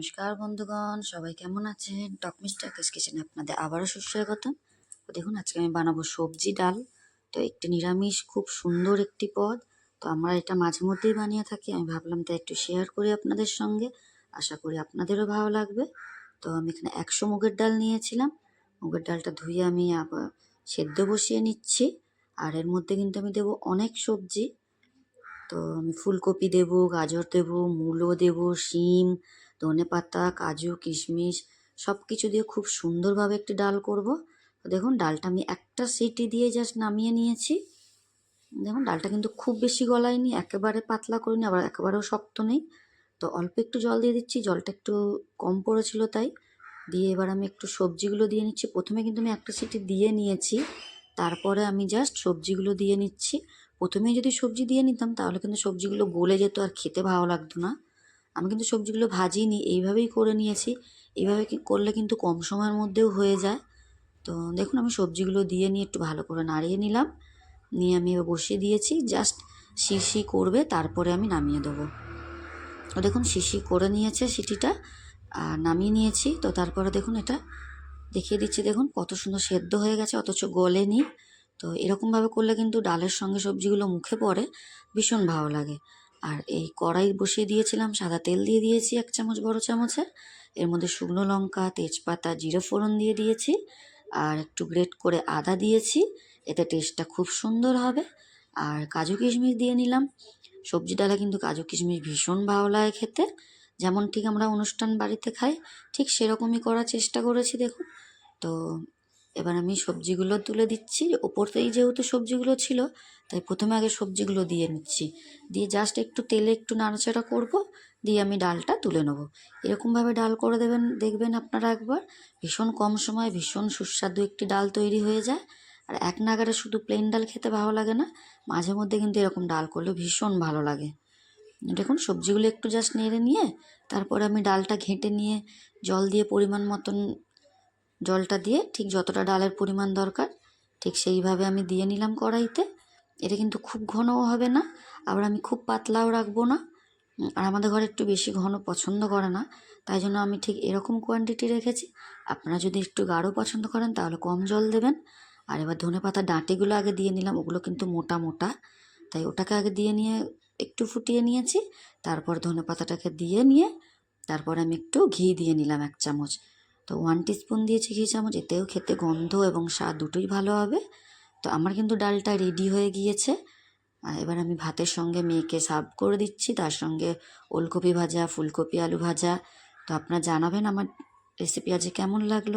নমস্কার বন্ধুগণ, সবাই কেমন আছেন? টক মিস্টার কিচেনে আপনাদের আবারও সুস্বাগতম। তো দেখুন, আজকে আমি বানাবো সবজি ডাল। তো একটি নিরামিষ, খুব সুন্দর একটি পদ। তো আমরা এটা মাঝে মধ্যেই বানিয়ে থাকি। আমি ভাবলাম তাই একটু শেয়ার করি আপনাদের সঙ্গে। আশা করি আপনাদেরও ভালো লাগবে। তো আমি এখানে একশো মুগের ডাল নিয়েছিলাম। মুগের ডালটা ধুয়ে আমি আবার সেদ্ধ বসিয়ে নিচ্ছি। আর এর মধ্যে কিন্তু আমি দেবো অনেক সবজি। তো আমি ফুলকপি দেবো, গাজর দেবো, মূলো দেবো, শিম ধনে পাতা, কাজু, কিশমিশ সব কিছু দিয়ে খুব সুন্দরভাবে একটি ডাল করব। তো দেখুন, ডালটা আমি একটা সিটি দিয়ে জাস্ট নামিয়ে নিয়েছি। দেখুন, ডালটা কিন্তু খুব বেশি গলায়নি, একেবারে পাতলা করিনি, আবার একেবারেও শক্ত নেই। তো অল্প একটু জল দিয়ে দিচ্ছি, জলটা একটু কম পড়েছিল তাই। দিয়ে এবার আমি একটু সবজিগুলো দিয়ে নিচ্ছি। প্রথমে কিন্তু আমি একটা সিটি দিয়ে নিয়েছি, তারপরে আমি জাস্ট সবজিগুলো দিয়ে নিচ্ছি। প্রথমেই যদি সবজি দিয়ে নিতাম, তাহলে কিন্তু সবজিগুলো গলে যেত আর খেতে ভালো লাগতো না। আমি কিন্তু সবজিগুলো ভাজিনি, এইভাবেই করে নিয়েছি। এইভাবে করলে কিন্তু কম সময়ের মধ্যেও হয়ে যায়। তো দেখুন, আমি সবজিগুলো দিয়ে নিয়ে একটু ভালো করে নাড়িয়ে নিলাম। নিয়ে আমি বসিয়ে দিয়েছি, জাস্ট শিশি করবে, তারপরে আমি নামিয়ে দেবো। দেখুন শিশি করে নিয়েছে সিটিটা আর নামিয়ে নিয়েছি। তো তারপরে দেখুন, এটা দেখিয়ে দিচ্ছি, দেখুন, কত সুন্দর সেদ্ধ হয়ে গেছে, অথচ গলেনি। তো এরকমভাবে করলে কিন্তু ডালের সঙ্গে সবজিগুলো মুখে পড়ে, ভীষণ ভালো লাগে। আর এই কড়াই বসিয়ে দিয়েছিলাম, সাদা তেল দিয়ে দিয়েছি এক চামচ, বড় চামচে। এর মধ্যে শুকনো লঙ্কা, তেজপাতা, জিরে ফোড়ন দিয়ে দিয়েছি আর একটু গ্রেট করে আদা দিয়েছি। এতে টেস্টটা খুব সুন্দর হবে। আর কাজু কিশমিশ দিয়ে নিলাম। সবজি ডালে কিন্তু কাজু কিশমিশ ভীষণ ভালো লাগে খেতে। যেমন ঠিক আমরা অনুষ্ঠান বাড়িতে খাই, ঠিক সেরকমই করার চেষ্টা করেছি, দেখুন। তো এবার আমি সবজিগুলো তুলে দিচ্ছি। ওপরতেই যেহেতু সবজিগুলো ছিল, তাই প্রথমে আগে সবজিগুলো দিয়ে নিচ্ছি। দিয়ে জাস্ট একটু তেলে একটু নাড়াচাড়া করব, দিয়ে আমি ডালটা তুলে নেব। এরকমভাবে ডাল করে দেবেন, দেখবেন আপনারা একবার। ভীষণ কম সময় ভীষণ সুস্বাদু একটি ডাল তৈরি হয়ে যায়। আর এক নাগারে শুধু প্লেন ডাল খেতে ভালো লাগে না, মাঝে মধ্যে কিন্তু এরকম ডাল করলে ভীষণ ভালো লাগে। দেখুন, সবজিগুলো একটু জাস্ট নেড়ে নিয়ে, তারপরে আমি ডালটা ঘেঁটে নিয়ে জল দিয়ে পরিমাণ মতন জলটা দিয়ে ঠিক যতটা ডালের পরিমাণ দরকার, ঠিক সেইভাবে আমি দিয়ে নিলাম কড়াইতে। এটা কিন্তু খুব ঘনও হবে না, আবার আমি খুব পাতলাও রাখব না। আর আমাদের ঘরে একটু বেশি ঘন পছন্দ করে না, তাই জন্য আমি ঠিক এরকম কোয়ান্টিটি রেখেছি। আপনারা যদি একটু গাঢ় পছন্দ করেন তাহলে কম জল দেবেন। আর এবার ধনে পাতা ডাঁটিগুলো আগে দিয়ে নিলাম, ওগুলো কিন্তু মোটা মোটা। তাই ওটাকে আগে দিয়ে নিয়ে একটু ফুটিয়ে নিয়েছি, তারপর ধনে পাতাটাকে দিয়ে নিয়ে তারপর আমি একটু ঘি দিয়ে নিলাম এক চামচ। তো ওয়ান টিস্পুন দিয়েছি ঘি চামচ, এতেও খেতে গন্ধ এবং স্বাদ দুটোই ভালো হবে। তো আমার কিন্তু ডালটা রেডি হয়ে গিয়েছে। এবার আমি ভাতের সঙ্গে মেয়েকে সার্ভ করে দিচ্ছি। তার সঙ্গে ওলকপি ভাজা, ফুলকপি আলু ভাজা। তো আপনারা জানাবেন আমার রেসিপি আজকে কেমন লাগল।